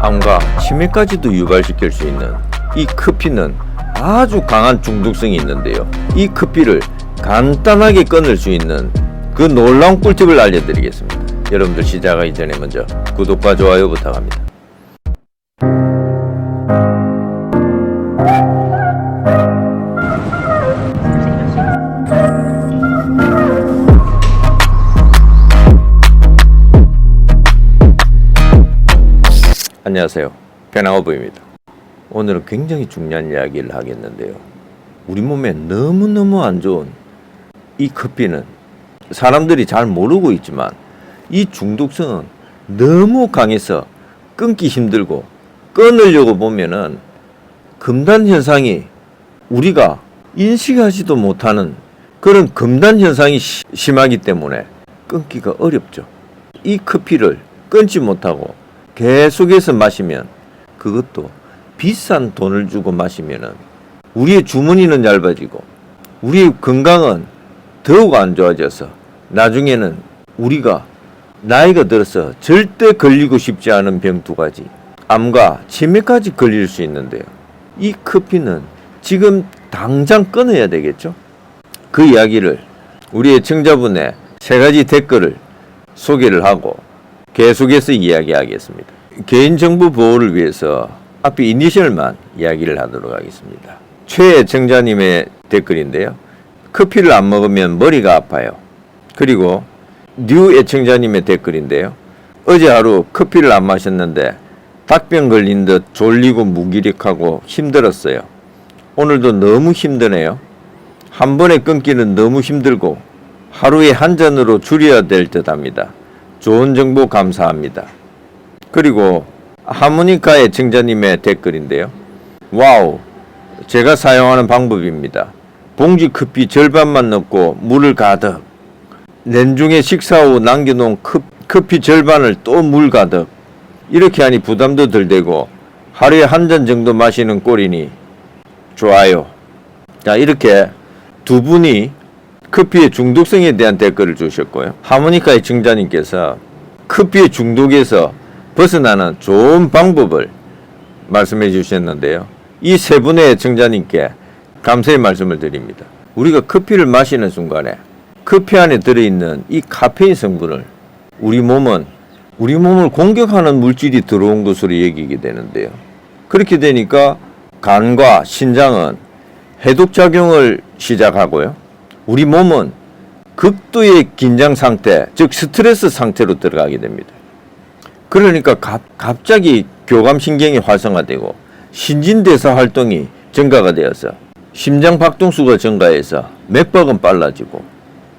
암과 치매까지도 유발시킬 수 있는 이 커피는 아주 강한 중독성이 있는데요. 이 커피를 간단하게 끊을 수 있는 그 놀라운 꿀팁을 알려드리겠습니다. 여러분들 시작하기 전에 먼저 구독과 좋아요 부탁합니다. 안녕하세요. 변화오브입니다. 오늘은 굉장히 중요한 이야기를 하겠는데요. 우리 몸에 너무너무 안 좋은 이 커피는 사람들이 잘 모르고 있지만 이 중독성은 너무 강해서 끊기 힘들고 끊으려고 보면은 금단 현상이 우리가 인식하지도 못하는 그런 금단 현상이 시- 심하기 때문에 끊기가 어렵죠. 이 커피를 끊지 못하고 계속해서 마시면 그것도 비싼 돈을 주고 마시면은 우리의 주머니는 얇아지고 우리의 건강은 더욱 안 좋아져서 나중에는 우리가 나이가 들어서 절대 걸리고 싶지 않은 병 두 가지 암과 치매까지 걸릴 수 있는데요. 이 커피는 지금 당장 끊어야 되겠죠? 그 이야기를 우리의 청자분의 세 가지 댓글을 소개를 하고 계속해서 이야기하겠습니다. 개인정보 보호를 위해서 앞에 이니셜만 이야기를 하도록 하겠습니다. 최애청자님의 댓글인데요. 커피를 안 먹으면 머리가 아파요. 그리고 뉴 애청자님의 댓글인데요. 어제 하루 커피를 안 마셨는데 닭병 걸린 듯 졸리고 무기력하고 힘들었어요. 오늘도 너무 힘드네요. 한 번에 끊기는 너무 힘들고 하루에 한 잔으로 줄여야 될 듯 합니다. 좋은 정보 감사합니다. 그리고 하모니카 의 청자님의 댓글인데요. 와우, 제가 사용하는 방법입니다. 봉지 커피 절반만 넣고 물을 가득. 냉중에 식사 후 남겨놓은 컵- 커피 절반을 또 물 가득. 이렇게 하니 부담도 덜 되고 하루에 한 잔 정도 마시는 꼴이니 좋아요. 자, 이렇게 두 분이 커피의 중독성에 대한 댓글을 주셨고요. 하모니카의 증자님께서 커피의 중독에서 벗어나는 좋은 방법을 말씀해 주셨는데요. 이 세 분의 증자님께 감사의 말씀을 드립니다. 우리가 커피를 마시는 순간에 커피 안에 들어있는 이 카페인 성분을 우리 몸은 우리 몸을 공격하는 물질이 들어온 것으로 여기게 되는데요. 그렇게 되니까 간과 신장은 해독 작용을 시작하고요. 우리 몸은 극도의 긴장 상태, 즉 스트레스 상태로 들어가게 됩니다. 그러니까 갑, 갑자기 교감신경이 활성화되고 신진대사 활동이 증가가 되어서 심장 박동수가 증가해서 맥박은 빨라지고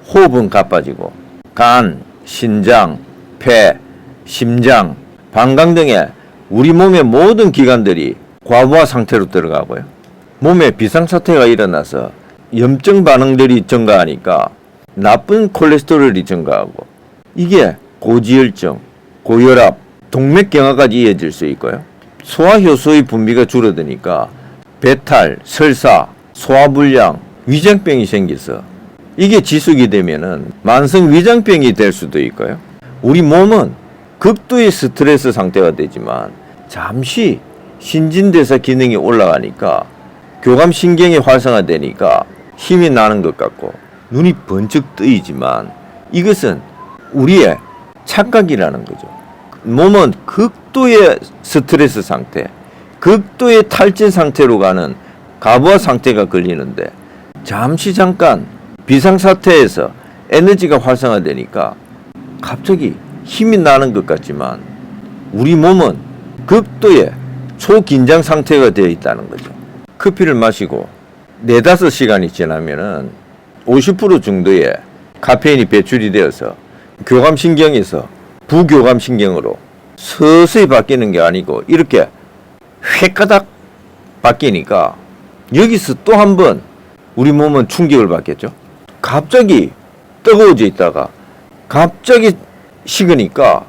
호흡은 가빠지고 간, 신장, 폐, 심장, 방광 등의 우리 몸의 모든 기관들이 과부하 상태로 들어가고요. 몸에 비상사태가 일어나서 염증 반응들이 증가하니까 나쁜 콜레스테롤이 증가하고 이게 고지혈증, 고혈압, 동맥경화까지 이어질 수 있고요. 소화효소의 분비가 줄어드니까 배탈, 설사, 소화불량, 위장병이 생겨서 이게 지속이 되면은 만성 위장병이 될 수도 있고요. 우리 몸은 극도의 스트레스 상태가 되지만 잠시 신진대사 기능이 올라가니까 교감신경이 활성화되니까 힘이 나는 것 같고 눈이 번쩍 뜨이지만 이것은 우리의 착각이라는 거죠. 몸은 극도의 스트레스 상태, 극도의 탈진 상태로 가는 가부화 상태가 걸리는데 잠시 잠깐 비상사태에서 에너지가 활성화되니까 갑자기 힘이 나는 것 같지만 우리 몸은 극도의 초긴장 상태가 되어 있다는 거죠. 커피를 마시고 네다섯 시간이 지나면은 50% 정도의 카페인이 배출이 되어서 교감신경에서 부교감신경으로 서서히 바뀌는 게 아니고 이렇게 획가닥 바뀌니까 여기서 또 한 번 우리 몸은 충격을 받겠죠. 갑자기 뜨거워져 있다가 갑자기 식으니까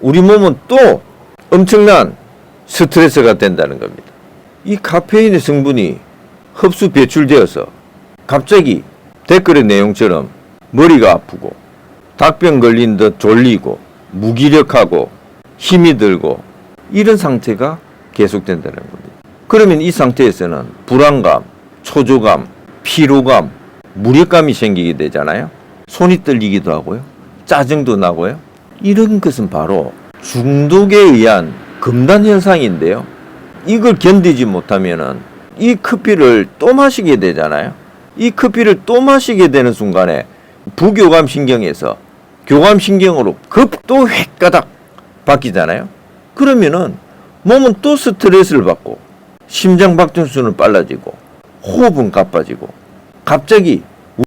우리 몸은 또 엄청난 스트레스가 된다는 겁니다. 이 카페인의 성분이 흡수 배출되어서 갑자기 댓글의 내용처럼 머리가 아프고 닭병 걸린 듯 졸리고 무기력하고 힘이 들고 이런 상태가 계속된다는 겁니다. 그러면 이 상태에서는 불안감, 초조감, 피로감, 무력감이 생기게 되잖아요. 손이 떨리기도 하고요. 짜증도 나고요. 이런 것은 바로 중독에 의한 금단 현상인데요. 이걸 견디지 못하면은 이 커피를 또 마시게 되잖아요. 이 커피를 또 마시게 되는 순간에 부교감 신경에서 교감 신경으로 급도 획가닥 바뀌잖아요. 그러면은 몸은 또 스트레스를 받고 심장 박동수는 빨라지고 호흡은 가빠지고 갑자기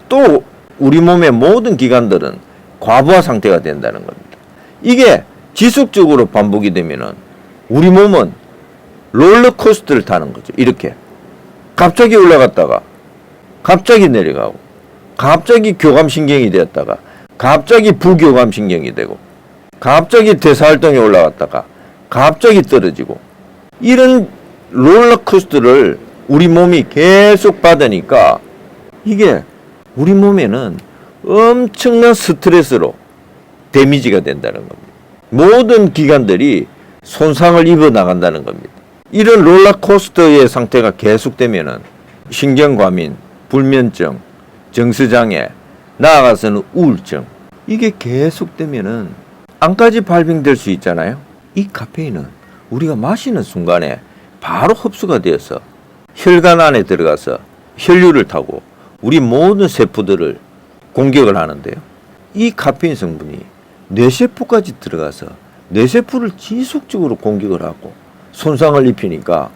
또 우리 몸의 모든 기관들은 과부하 상태가 된다는 겁니다. 이게 지속적으로 반복이 되면은 우리 몸은 롤러코스터를 타는 거죠. 이렇게 갑자기 올라갔다가 갑자기 내려가고 갑자기 교감신경이 되었다가 갑자기 부교감신경이 되고 갑자기 대사활동이 올라갔다가 갑자기 떨어지고 이런 롤러코스터를 우리 몸이 계속 받으니까 이게 우리 몸에는 엄청난 스트레스로 데미지가 된다는 겁니다. 모든 기관들이 손상을 입어 나간다는 겁니다. 이런 롤러코스터의 상태가 계속되면은 신경과민, 불면증, 정서장애, 나아가서는 우울증 이게 계속되면은 안까지 발병될 수 있잖아요. 이 카페인은 우리가 마시는 순간에 바로 흡수가 되어서 혈관 안에 들어가서 혈류를 타고 우리 모든 세포들을 공격을 하는데요. 이 카페인 성분이 뇌세포까지 들어가서 뇌세포를 지속적으로 공격을 하고 손상을 입히니까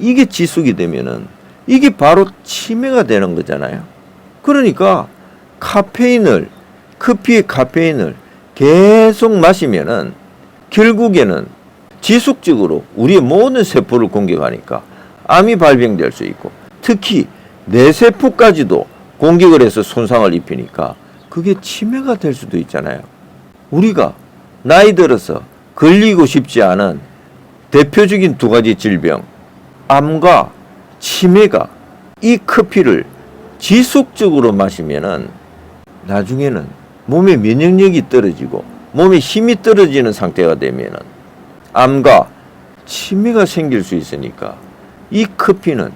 이게 지속이 되면은 이게 바로 치매가 되는 거잖아요. 그러니까 카페인을 커피의 카페인을 계속 마시면은 결국에는 지속적으로 우리의 모든 세포를 공격하니까 암이 발병될 수 있고 특히 뇌세포까지도 공격을 해서 손상을 입히니까 그게 치매가 될 수도 있잖아요. 우리가 나이 들어서 걸리고 싶지 않은 대표적인 두 가지 질병, 암과 치매가 이 커피를 지속적으로 마시면은 나중에는 몸의 면역력이 떨어지고 몸에 힘이 떨어지는 상태가 되면은 암과 치매가 생길 수 있으니까 이 커피는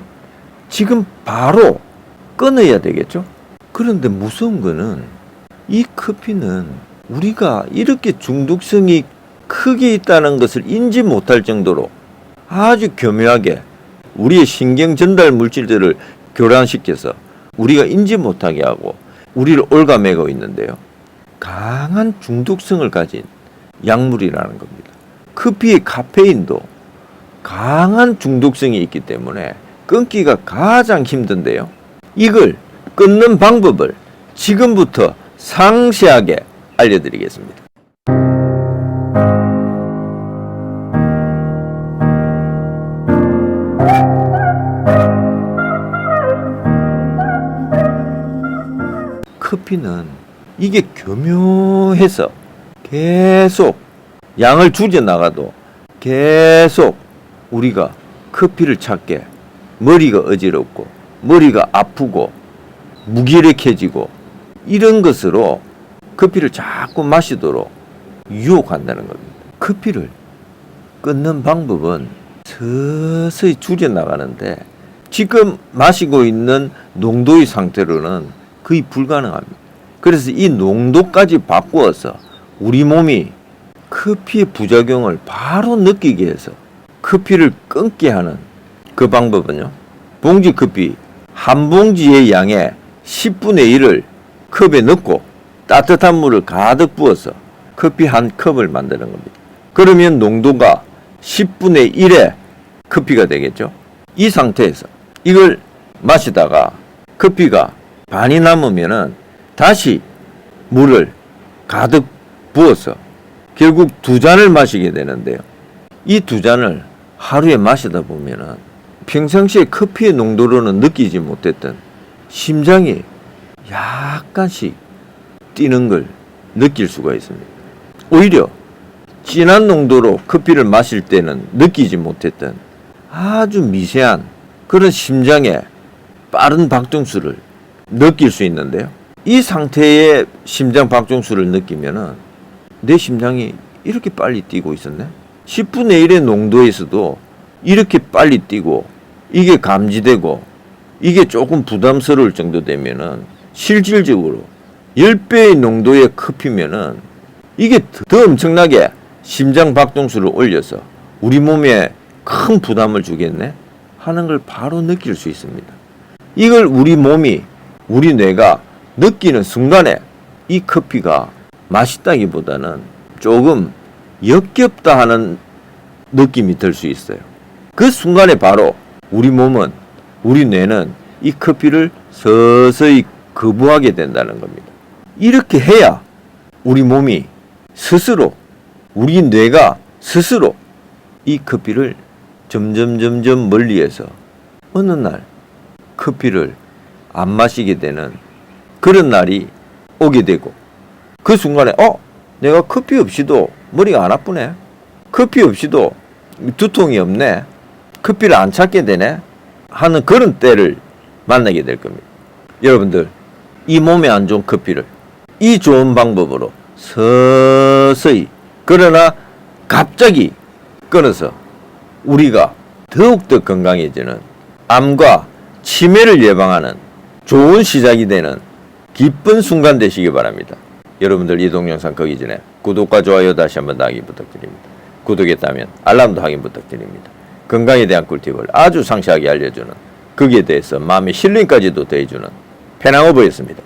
지금 바로 끊어야 되겠죠? 그런데 무서운 거는 이 커피는 우리가 이렇게 중독성이 크게 있다는 것을 인지 못할 정도로 아주 교묘하게 우리의 신경 전달 물질들을 교란시켜서 우리가 인지 못하게 하고 우리를 올가매고 있는데요. 강한 중독성을 가진 약물이라는 겁니다. 커피의 카페인도 강한 중독성이 있기 때문에 끊기가 가장 힘든데요. 이걸 끊는 방법을 지금부터 상세하게 알려드리겠습니다. 교묘해서 계속 양을 줄여 나가도 계속 우리가 커피를 찾게 머리가 어지럽고 머리가 아프고 무기력해지고 이런 것으로 커피를 자꾸 마시도록 유혹한다는 겁니다. 커피를 끊는 방법은 서서히 줄여 나가는데 지금 마시고 있는 농도의 상태로는 거의 불가능합니다. 그래서 이 농도까지 바꾸어서 우리 몸이 커피의 부작용을 바로 느끼게 해서 커피를 끊게 하는 그 방법은요. 봉지 커피 한 봉지의 양의 10분의 1을 컵에 넣고 따뜻한 물을 가득 부어서 커피 한 컵을 만드는 겁니다. 그러면 농도가 10분의 1의 커피가 되겠죠. 이 상태에서 이걸 마시다가 커피가 반이 남으면은 다시 물을 가득 부어서 결국 두 잔을 마시게 되는데요. 이 두 잔을 하루에 마시다 보면은 평상시에 커피의 농도로는 느끼지 못했던 심장이 약간씩 뛰는 걸 느낄 수가 있습니다. 오히려 진한 농도로 커피를 마실 때는 느끼지 못했던 아주 미세한 그런 심장의 빠른 박동수를 느낄 수 있는데요. 이 상태의 심장 박동수를 느끼면은 내 심장이 이렇게 빨리 뛰고 있었네? 10분의 1의 농도에서도 이렇게 빨리 뛰고 이게 감지되고 이게 조금 부담스러울 정도 되면은 실질적으로 10배의 농도의 커피면은 이게 더 엄청나게 심장 박동수를 올려서 우리 몸에 큰 부담을 주겠네 하는 걸 바로 느낄 수 있습니다. 이걸 우리 몸이 우리 뇌가 느끼는 순간에 이 커피가 맛있다기보다는 조금 역겹다 하는 느낌이 들 수 있어요. 그 순간에 바로 우리 몸은 우리 뇌는 이 커피를 서서히 거부하게 된다는 겁니다. 이렇게 해야 우리 몸이 스스로 우리 뇌가 스스로 이 커피를 점점 점점 멀리해서 어느 날 커피를 안 마시게 되는 그런 날이 오게 되고 그 순간에 어? 내가 커피 없이도 머리가 안 아프네. 커피 없이도 두통이 없네. 커피를 안 찾게 되네. 하는 그런 때를 만나게 될 겁니다. 여러분들 이 몸에 안 좋은 커피를 이 좋은 방법으로 서서히 그러나 갑자기 끊어서 우리가 더욱더 건강해지는 암과 치매를 예방하는 좋은 시작이 되는 기쁜 순간 되시기 바랍니다. 여러분들 이 동영상 거기 전에 구독과 좋아요 다시 한번 하기 부탁드립니다. 구독했다면 알람도 확인 부탁드립니다. 건강에 대한 꿀팁을 아주 상세하게 알려주는 거기에 대해서 마음의 힐링까지도 더해주는 페낭오버였습니다.